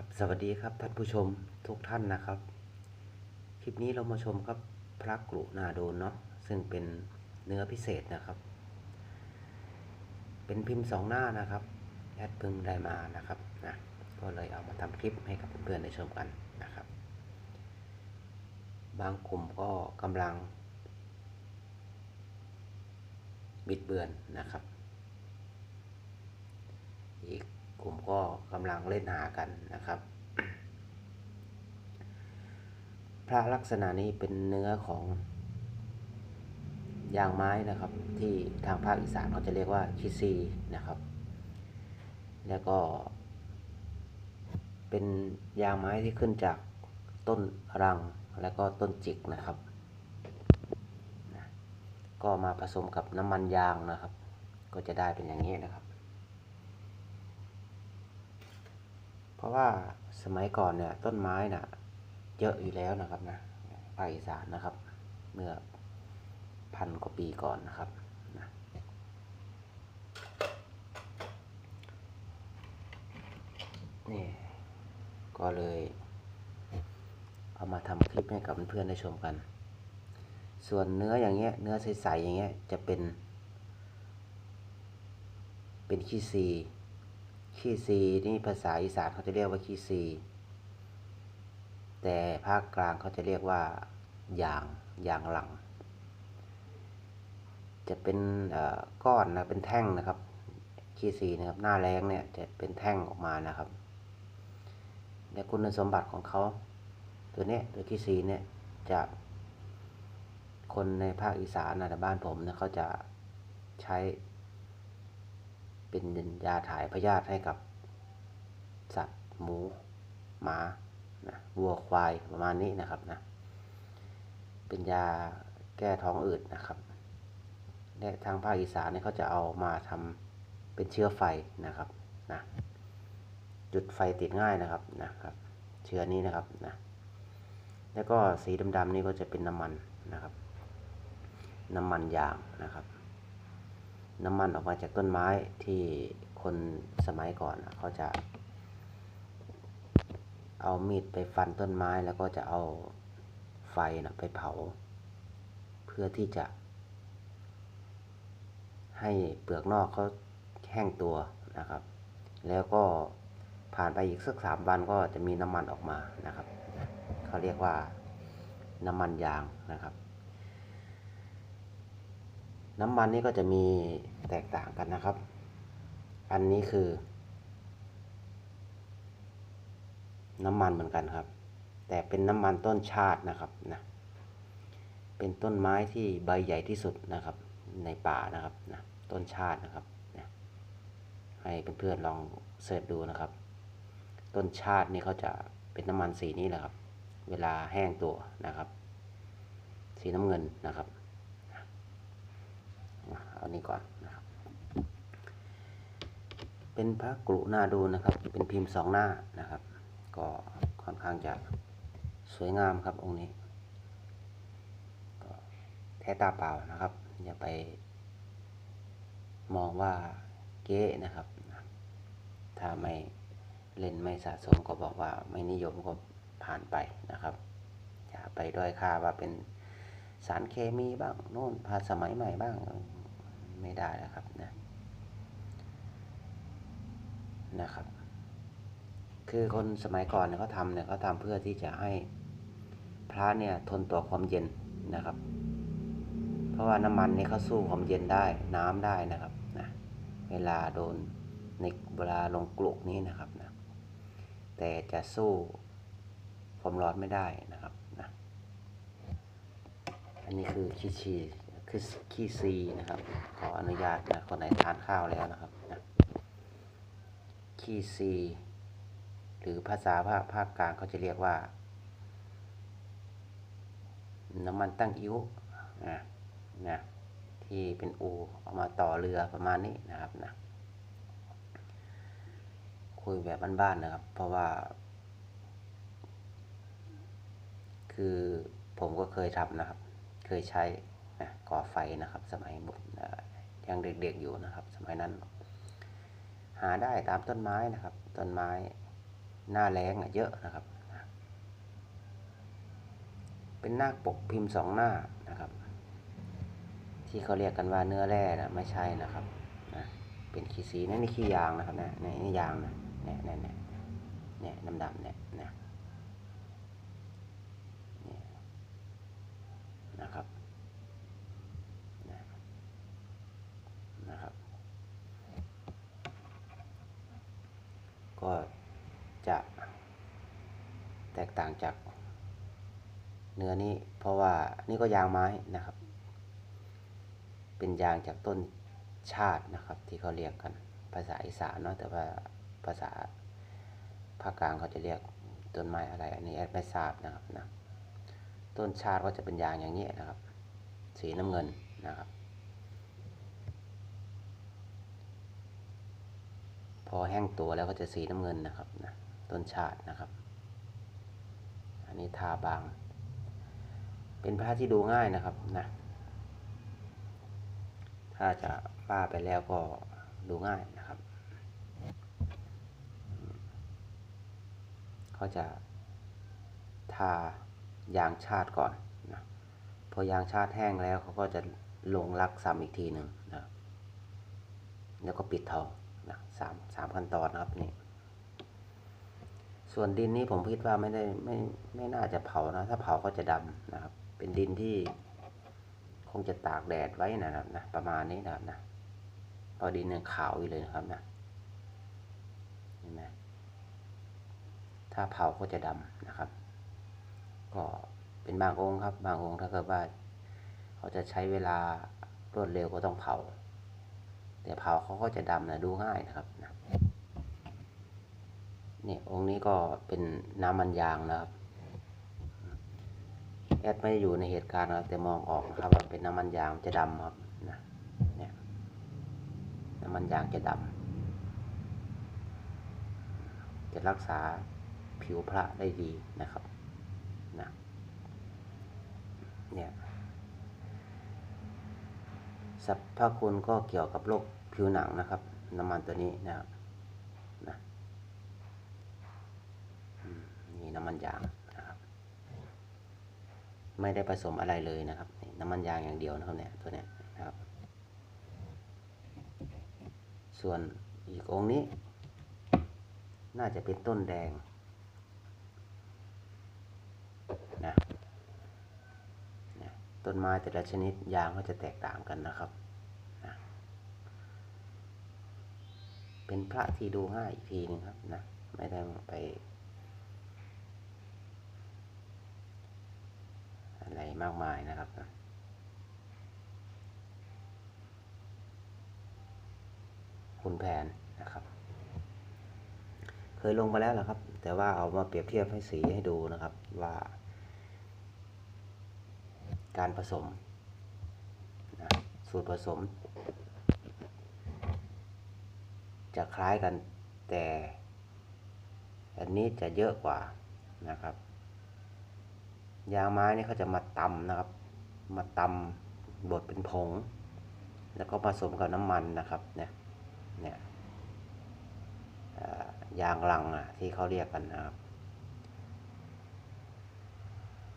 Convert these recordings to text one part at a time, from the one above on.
ครับสวัสดีครับท่านผู้ชมทุกท่านนะครับ คลิปนี้เรามาชมครับพระกรุนาโดนเนาะซึ่งเป็นเนื้อพิเศษนะครับ เป็นพิมพ์สองหน้านะครับแอดพิ่งได้มานะครับนะก็เลยเอามาทำคลิปให้กับเพื่อนๆได้ชมกันนะครับ บางกลุ่มก็กำลัง บิดเบือนนะครับ อีก กลุ่มก็กำลังเล่นหากันนะครับ พระลักษณะนี้เป็นเนื้อของยางไม้นะครับ ที่ทางภาคอีสานเขาจะเรียกว่าคิซีนะครับ แล้วก็ เป็นยางไม้ที่ขึ้นจากต้นรังแล้วก็ต้นจิกนะครับ ก็มาผสมกับน้ำมันยางนะครับ ก็จะได้เป็นอย่างนี้นะครับ เพราะว่าสมัยก่อนเนี่ยต้นไม้น่ะเยอะอยู่แล้วนะครับนะภาคอีสานนะครับ เมื่อพันกว่าปีก่อนนะครับนะนี่ก็เลย เอามาทำคลิปให้กับเพื่อนๆได้ชมกัน ส่วนเนื้ออย่างเงี้ยเนื้อใสๆอย่างเงี้ยจะเป็น เป็นขี้ซี ขี้ซีนี่ภาษาอีสานเขาจะเรียกว่าขี้ซีแต่ภาคกลางเขาจะเรียกว่ายางยางหลัง จะเป็นก้อนนะเป็นแท่งนะครับขี้ซีนะครับหน้าแรงเนี่ยจะเป็นแท่งออกมานะครับและคุณสมบัติของเขาตัวนี้ตัวขี้ซีเนี่ยจะคนในภาคอีสานนะบ้านผมเนี่ยเขาจะใช้ เป็นยาถ่ายพยาธิให้กับสัตว์หมูหมานะวัวควายประมาณนี้นะครับนะเป็นยาแก้ท้องอืดนะครับและทางภาคอีสานเนี่ยเขาจะเอามาทำเป็นเชื้อไฟนะครับนะจุดไฟติดง่ายนะครับนะครับ เชื้อนี้นะครับนะแล้วก็สีดำๆนี่ก็จะเป็นน้ำมันนะครับ น้ำมันยางนะครับ น้ำมันออกมาจากต้นไม้ที่คนสมัยก่อนเขาจะ เอามีดไปฟันต้นไม้แล้วก็จะเอาไฟนะไปเผา เพื่อที่จะ ให้เปลือกนอกเขาแห้งตัวนะครับ แล้วก็ผ่านไปอีกสักสามวันก็จะมีน้ำมันออกมานะครับ เขาเรียกว่าน้ำมันยางนะครับ น้ำมันนี่ก็จะมีแตกต่างกันนะครับ อันนี้คือ น้ำมันเหมือนกันครับ แต่เป็นน้ำมันต้นชาตินะครับนะเป็นต้นไม้ที่ใบใหญ่ที่สุดนะครับ ในป่านะครับนะต้นชาตินะครับนะให้เพื่อนๆลองเสิร์ชดูนะครับ ต้นชาตินี่เขาจะเป็นน้ำมันสีนี้แหละครับ เวลาแห้งตัวนะครับ สีน้ำเงินนะครับ อานี้ก่อนนะครับ เป็นพระกรุนาดูนะครับ เป็นพิมพ์สองหน้านะครับ ก็ค่อนข้างจะสวยงามครับองค์นี้ก็แท้ตาเปล่านะครับ อย่าไปมองว่าเก๊นะครับ ถ้าไม่เล่นไม่สะสมก็บอกว่าไม่นิยมก็ผ่านไปนะครับ อย่าไปด้อยค่าว่าเป็นสารเคมีบ้างโน่นพาสมัยใหม่บ้าง ไม่ได้นะครับนะนะครับ คือคนสมัยก่อนเนี่ยเขาทำเนี่ยเขาทำเพื่อที่จะให้พระเนี่ยทนต่อความเย็นนะครับ เพราะว่าน้ำมันนี่เขาสู้ความเย็นได้น้ำได้นะครับนะเวลาโดนในเวลาลงกลุกนี้นะครับนะแต่จะสู้ความร้อนไม่ได้นะครับนะอันนี้คือขี้ชี คือขี้ซีนะครับขออนุญาตนะคนไหนทานข้าวแล้วนะครับนะขี้ซีหรือภาษาภาคภาคกลางเขาจะเรียกว่า น้ำมันตั้งอิ้วนะนะที่เป็นอูเอามาต่อเรือประมาณนี้นะครับนะคุยแบบบ้านๆนะครับ เพราะว่า คือผมก็เคยทำนะครับ เคยใช้ นะก่อไฟนะครับ สมัยบุยังเด็กๆอยู่นะครับ สมัยนั้น หาได้ตามต้นไม้นะครับ ต้นไม้หน้าแรงอะเยอะนะครับ เป็นหน้าปกพิมพ์สองหน้านะครับ ที่เขาเรียกกันว่าเนื้อแร่นะไม่ใช่นะครับนะเป็นขี้สีนั่นนี่ขี้ยางนะครับนะนี่นี่ยางนะเนี่ยเนี่ยเนี่ยเนี่ยดำๆเนี่ยนะเนี่ยนะครับนะนะครับ ก็จะแตกต่างจากเนื้อนี้ เพราะว่านี่ก็ยางไม้นะครับ เป็นยางจากต้นชาตินะครับ ที่เขาเรียกกัน ภาษาอีสานเนาะแต่ว่าภาษาภาคกลางเขาจะเรียกต้นไม้อะไร อันนี้แอดไม่ทราบนะครับนะต้นชาติก็จะเป็นยางอย่างนี้นะครับ สีน้ำเงินนะครับ พอแห้งตัวแล้วก็จะสีน้ำเงินนะครับนะต้นชาตินะครับ อันนี้ทาบาง เป็นผ้าที่ดูง่ายนะครับนะถ้าจะป้าไปแล้วก็ดูง่ายนะครับเขาจะทายางชาติก่อนนะพอยางชาติแห้งแล้วเขาก็จะลงรักซ้ำอีกทีหนึ่งนะแล้วก็ปิดทอง นะสามสามขั้นตอนนะครับนี่ส่วนดินนี้ผมคิดว่าไม่ได้ไม่ไม่น่าจะเผานะ ถ้าเผาก็จะดำนะครับ เป็นดินที่คงจะตากแดดไว้นะครับนะประมาณนี้นะครับนะพอดินยังขาวอยู่เลยนะครับนะเห็นไหมถ้าเผาก็จะดำนะครับ ก็เป็นบางองค์ครับ บางองค์ถ้าเกิดว่า เขาจะใช้เวลารวดเร็วก็ต้องเผา แต่เผาเขาก็จะดำนะดูง่ายนะครับนะนี่องค์นี้ก็เป็นน้ำมันยางนะครับ แอดไม่ได้อยู่ในเหตุการณ์นะครับแต่มองออกนะครับว่าเป็นน้ำมันยางจะดำครับนะเนี่ยน้ำมันยางจะดำจะรักษาผิวพระได้ดีนะครับนะเนี่ยสรรพคุณก็เกี่ยวกับโรค ผิวหนังนะครับ น้ำมันตัวนี้นะครับนะอืมนี่น้ำมันยางนะครับ ไม่ได้ผสมอะไรเลยนะครับน้ำมันยางอย่างเดียวนะครับเนี่ยตัวเนี้ยนะครับ ส่วนอีกองนี้ น่าจะเป็นต้นแดงนะต้นไม้แต่ละชนิดยางก็จะแตกต่างกันนะครับนะ เป็นพระที่ดูง่ายอีกทีหนึงครับ นะ ไม่ได้ไป อะไรมากมายนะครับนะคุณแผนนะครับ เคยลงมาแล้วแหละครับ แต่ว่าเอามาเปรียบเทียบให้สีให้ดูนะครับว่า การผสมนะสูตรผสม จะคล้ายกันแต่อันนี้จะเยอะกว่านะครับ ยางไม้นี่เขาจะมาตำนะครับ มาตำบดเป็นผง แล้วก็ผสมกับน้ำมันนะครับเนี่ยเนี่ยยางลังอะที่เขาเรียกกันนะครับ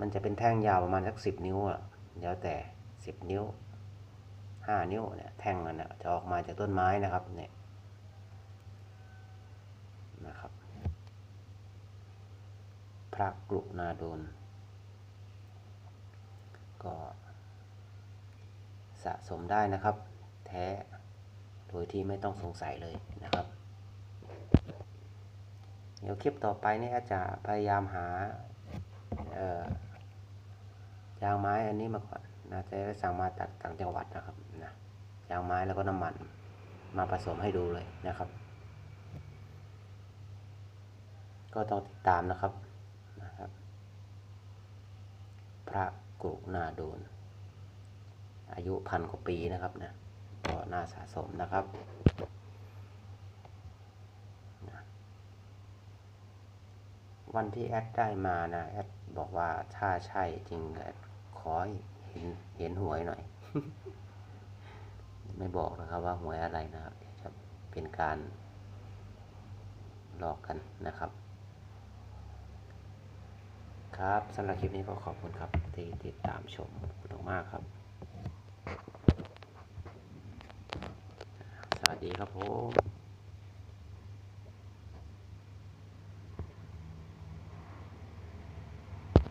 มันจะเป็นแท่งยาวประมาณสักสิบนิ้วอะแล้วแต่สิบนิ้วห้านิ้วเนี่ยแท่งมันนะจะออกมาจากต้นไม้นะครับเนี่ย นะครับ พระกรุณาโดน ก็สะสมได้นะครับ แท้โดยที่ไม่ต้องสงสัยเลยนะครับ เดี๋ยวคลิปต่อไปนี่อาจจะพยายามหาเอ่อยางไม้อันนี้มาก่อนนะจะได้สั่งมาจากต่างจังหวัดนะครับนะยางไม้แล้วก็น้ำมันมาผสมให้ดูเลยนะครับ ก็ต้องติดตามนะครับนะครับ พระกรุณาโดน อายุพันกว่าปีนะครับนะก็น่าสะสมนะครับนะวันที่แอดได้มานะแอดบอกว่าถ้าใช่จริงแอดขอให้เห็นเห็นหวยหน่อย ไม่บอกนะครับว่าหวยอะไรนะครับเดี๋ยวจะเป็นการหลอกกันนะครับ ครับสำหรับคลิปนี้ก็ขอบคุณครับที่ติดตามชมขอบคุณมากครับ สวัสดีครับผม